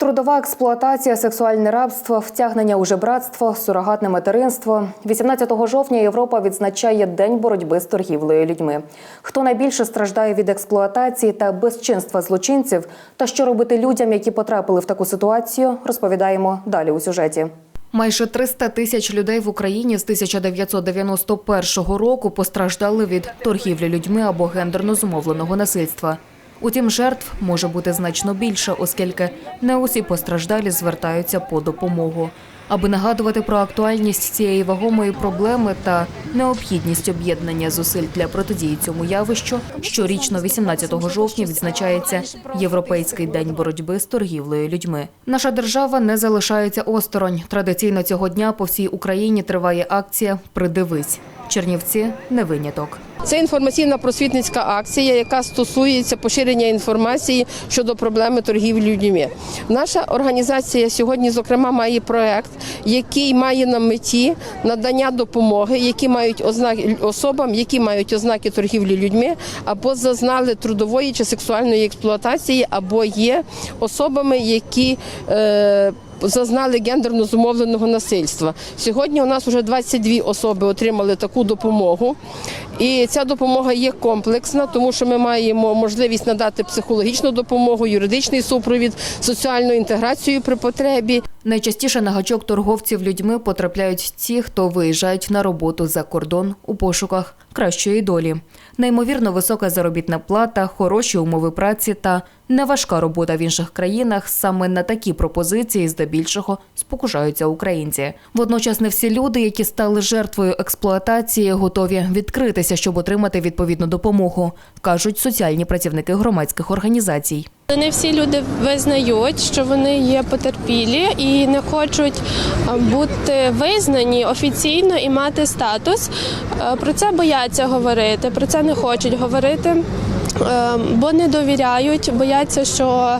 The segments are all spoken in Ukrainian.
Трудова експлуатація, сексуальне рабство, втягнення у жебратство, сурогатне материнство. 18 жовтня Європа відзначає День боротьби з торгівлею людьми. Хто найбільше страждає від експлуатації та безчинства злочинців, та що робити людям, які потрапили в таку ситуацію, розповідаємо далі у сюжеті. Майже 300 тисяч людей в Україні з 1991 року постраждали від торгівлі людьми або гендерно зумовленого насильства. Утім, жертв може бути значно більше, оскільки не усі постраждалі звертаються по допомогу. Аби нагадувати про актуальність цієї вагомої проблеми та необхідність об'єднання зусиль для протидії цьому явищу, щорічно 18 жовтня відзначається Європейський день боротьби з торгівлею людьми. Наша держава не залишається осторонь. Традиційно цього дня по всій Україні триває акція Придивись. Чернівці не виняток. Це інформаційна просвітницька акція, яка стосується поширення інформації щодо проблеми торгівлі людьми. Наша організація сьогодні, зокрема, має проект, який має на меті надання допомоги, які мають ознаки особам, які мають ознаки торгівлі людьми, або зазнали трудової чи сексуальної експлуатації, або є особами, які е, зазнали гендерно зумовленого насильства. Сьогодні у нас вже 22 особи отримали таку допомогу. І ця допомога є комплексна, тому що ми маємо можливість надати психологічну допомогу, юридичний супровід, соціальну інтеграцію при потребі. Найчастіше на гачок торговців людьми потрапляють ті, хто виїжджають на роботу за кордон у пошуках кращої долі. Неймовірно висока заробітна плата, хороші умови праці та неважка робота в інших країнах. Саме на такі пропозиції здебільшого спокушаються українці. Водночас не всі люди, які стали жертвою експлуатації, готові відкритися, щоб отримати відповідну допомогу, кажуть соціальні працівники громадських організацій. Не всі люди визнають, що вони є потерпілі і не хочуть е, бути визнані офіційно і мати статус. Е, Про це бояться говорити, про це не хочуть говорити. е, Бо не довіряють, бояться, що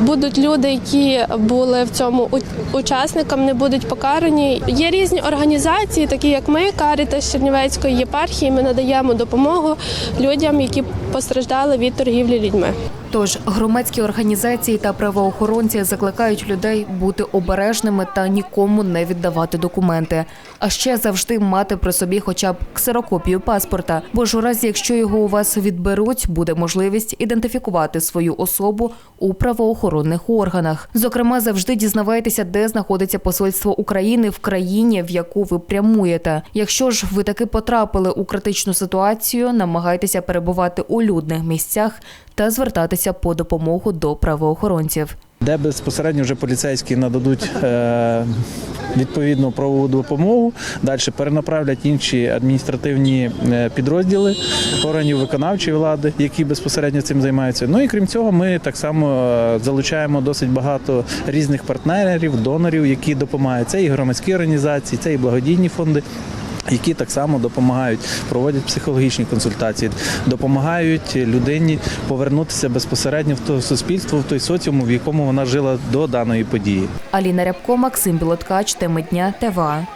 будуть люди, які були в цьому учасникам, не будуть покарані. Є різні організації, такі як ми, Карітас Чернівецької єпархії. Ми надаємо допомогу людям, які постраждали від торгівлі людьми. Тож громадські організації та правоохоронці закликають людей бути обережними та нікому не віддавати документи. А ще завжди мати при собі хоча б ксерокопію паспорта. Бо ж у разі, якщо його у вас відберуть, буде можливість ідентифікувати свою особу у правоохоронних органах. Зокрема, завжди дізнавайтеся, де знаходиться посольство України в країні, в яку ви прямуєте. Якщо ж ви таки потрапили у критичну ситуацію, намагайтеся перебувати у людних місцях та звертатися по допомогу до правоохоронців. де безпосередньо вже поліцейські нададуть е, відповідну правову допомогу. Далі перенаправлять інші адміністративні е, підрозділи органів виконавчої влади, які безпосередньо цим займаються. Ну і крім цього, ми так само е, залучаємо досить багато різних партнерів, донорів, які допомагають. Це і громадські організації, це і благодійні фонди. Які так само допомагають, проводять психологічні консультації, допомагають людині повернутися безпосередньо в то суспільство, в той соціум, в якому вона жила до даної події. Аліна Рябко, Максим Білоткач, теми дня ТВА.